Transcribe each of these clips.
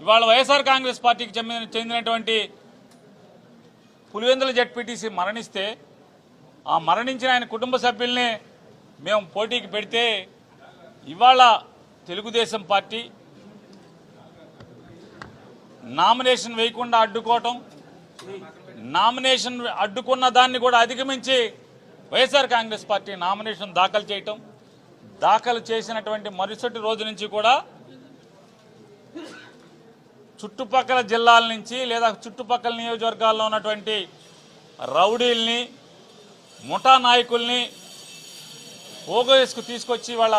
ఇవాళ వైఎస్ఆర్ కాంగ్రెస్ పార్టీకి చెందిన చెందినటువంటి పులివెందుల జడ్పీటీసీ మరణిస్తే ఆ మరణించిన ఆయన కుటుంబ సభ్యుల్ని మేము పోటీకి పెడితే ఇవాళ తెలుగుదేశం పార్టీ నామినేషన్ వేయకుండా అడ్డుకోవటం నామినేషన్ అడ్డుకున్న దాన్ని కూడా అధిగమించి వైఎస్ఆర్ కాంగ్రెస్ పార్టీ నామినేషన్ దాఖలు చేయటం దాఖలు చేసినటువంటి మరుసటి రోజు నుంచి కూడా చుట్టుపక్కల జిల్లాల నుంచి లేదా చుట్టుపక్కల నియోజకవర్గాల్లో ఉన్నటువంటి రౌడీల్ని ముఠా నాయకుల్ని పోగేసుకు తీసుకొచ్చి వాళ్ళ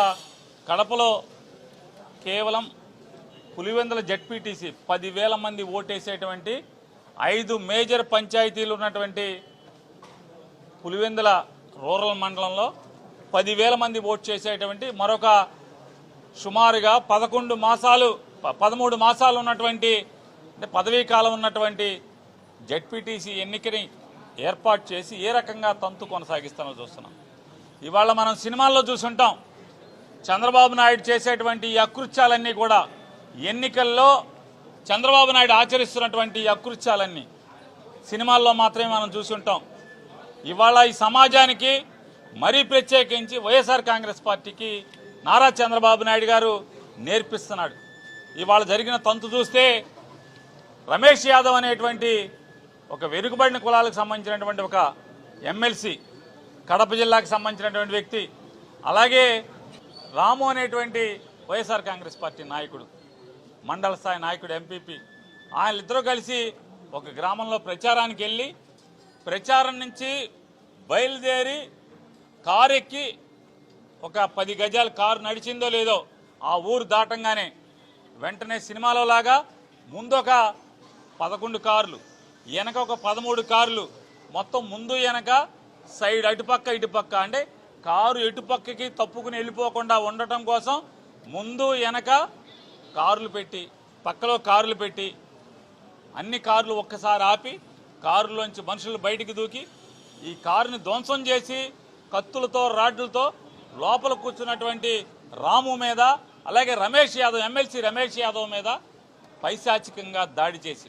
కడపలో కేవలం పులివెందుల జడ్పీటీసీ పదివేల మంది ఓటేసేటువంటి ఐదు మేజర్ పంచాయతీలు ఉన్నటువంటి పులివెందుల రూరల్ మండలంలో పదివేల మంది ఓట్ చేసేటువంటి మరొక సుమారుగా పదకొండు మాసాలు పదమూడు మాసాలు ఉన్నటువంటి అంటే పదవీ కాలం ఉన్నటువంటి జడ్పీటీసీ ఎన్నికని ఏర్పాటు చేసి ఏ రకంగా తంతు కొనసాగిస్తానో చూస్తున్నాం. ఇవాళ మనం సినిమాల్లో చూసుంటాం. చంద్రబాబు నాయుడు చేసేటువంటి ఈ అకృత్యాలన్నీ కూడా ఎన్నికల్లో చంద్రబాబు నాయుడు ఆచరిస్తున్నటువంటి ఈ అకృత్యాలన్నీ సినిమాల్లో మాత్రమే మనం చూసుంటాం. ఇవాళ ఈ సమాజానికి మరీ ప్రత్యేకించి వైఎస్ఆర్ కాంగ్రెస్ పార్టీకి నారా చంద్రబాబు నాయుడు గారు నేర్పిస్తున్నాడు. ఇవాళ జరిగిన తంతు చూస్తే రమేష్ యాదవ్ అనేటువంటి ఒక వెనుకబడిన కులాలకు సంబంధించినటువంటి ఒక ఎమ్మెల్సీ కడప జిల్లాకు సంబంధించినటువంటి వ్యక్తి అలాగే రాము అనేటువంటి వైఎస్ఆర్ కాంగ్రెస్ పార్టీ నాయకుడు మండల స్థాయి నాయకుడు ఎంపీపీ. వాళ్ళిద్దరూ కలిసి ఒక గ్రామంలో ప్రచారానికి వెళ్ళి ప్రచారం నుంచి బయలుదేరి కారు ఎక్కి ఒక పది గజాల కారు నడిచిందో లేదో ఆ ఊరు దాటంగానే వెంటనే సినిమాలో లాగా ముందు ఒక పదకొండు కార్లు వెనక ఒక పదమూడు కార్లు మొత్తం ముందు వెనక సైడ్ అటుపక్క ఇటుపక్క అంటే కారు ఎటుపక్కకి తప్పుకుని వెళ్ళిపోకుండా ఉండటం కోసం ముందు వెనక కార్లు పెట్టి పక్కలో కార్లు పెట్టి అన్ని కార్లు ఒక్కసారి ఆపి కారులోంచి మనుషులు బయటికి దూకి ఈ కారుని ధ్వంసం చేసి కత్తులతో రాడ్లతో లోపల కూర్చున్నటువంటి రాము మీద అలాగే రమేష్ యాదవ్ ఎమ్మెల్సీ రమేష్ యాదవ్ మీద పైశాచికంగా దాడి చేసి